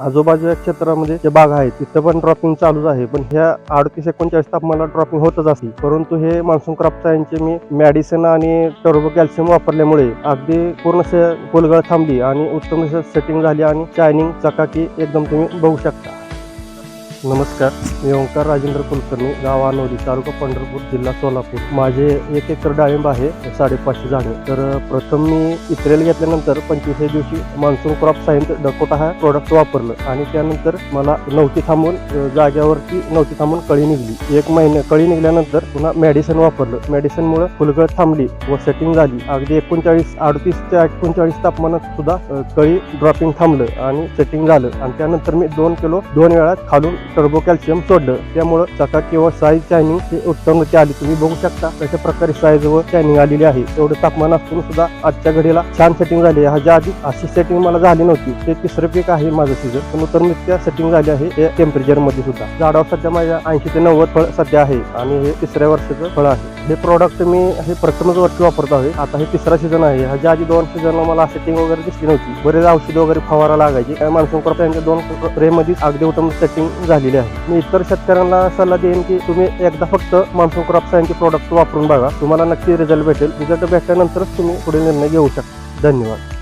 आजूबाजूच्या क्षेत्रामध्ये जे बाग आहेत तिथं पण ड्रॉपिंग चालूच आहे. पण ह्या अडतीस एकोणचाळीस तापमानाला ड्रॉपिंग होतच असते. परंतु हे मान्सून क्रॉपचा सायन्सचे मी मेडिसिन आणि टर्बो कॅल्शियम वापरल्यामुळे अगदी पूर्ण से- फुलगळ थांबली आणि उत्तम सेटिंग झाली आणि शायनिंग चकाकी एकदम तुम्ही बघू शकता. नमस्कार. मी ओंकार राजेंद्र कुलकर्णी गाव आनोली तालुका पंढरपूर जिल्हा सोलापूर. माझे एक एकर डाळिंब आहे साडेपाचशे झाडे. तर प्रथम मी इत्रेल घेतल्यानंतर पंचवीस दिवशी मान्सून क्रॉप सायन्स डकोटा हा प्रोडक्ट वापरलं. आणि त्यानंतर मला नव्हती थांबून जाग्यावरती नवती थांबून कळी निघली. एक महिने कळी निघल्यानंतर पुन्हा मेडिसिन वापरलं. मेडिसिनमुळे फुलगळ थांबली व सेटिंग झाली. अगदी एकोणचाळीस अडतीस ते एकोणचाळीस तापमानात सुद्धा कळी ड्रॉपिंग थांबलं आणि सेटिंग झालं. आणि त्यानंतर मी दोन किलो दोन वेळा खालून टर्बो कॅल्शियम सोडलं. त्यामुळं चका किंवा साईज शायनिंग ही उत्तमरित्या आली. तुम्ही बघू शकता कशा प्रकारे साईज व शायनिंग आलेली आहे. एवढं तापमान असून सुद्धा आजच्या घडीला छान सेटिंग झाली आहे. ह्याच्या आधी अशी सेटिंग मला झाली नव्हती. ते तिसरं पीक आहे माझं सीझन पण उत्तमरित्या सेटिंग झाली आहे हे टेम्परेचरमध्ये सुद्धा. झाडावर सध्या माझ्या ऐंशी ते नव्वद फळ सध्या आहे. आणि हे तिसऱ्या वर्षाचं फळ आहे. हे प्रॉडक्ट मी हे प्रथमच वर्षी वापरत आहे. आता हे तिसरा सीझन आहे. ह्याच्या आधी दोन सीझनला मला सेटिंग वगैरे दिसली नव्हती. बरेच औषध वगैरे फवारा लागायची. त्या मान्सून क्रॉप यांच्या दोन स्प्रे मध्ये अगदी उत्तम सेटिंग झाली दिली आहे. मी इतर शेतकऱ्यांना सल्ला देईन की तुम्ही एकदा फक्त मान्सून क्रॉप सायन्सचे प्रोडक्ट वापरून बघा. तुम्हाला नक्की रिझल्ट भेटेल. रिझल्ट भेटल्यानंतरच तुम्ही पुढे निर्णय घेऊ शकता. धन्यवाद.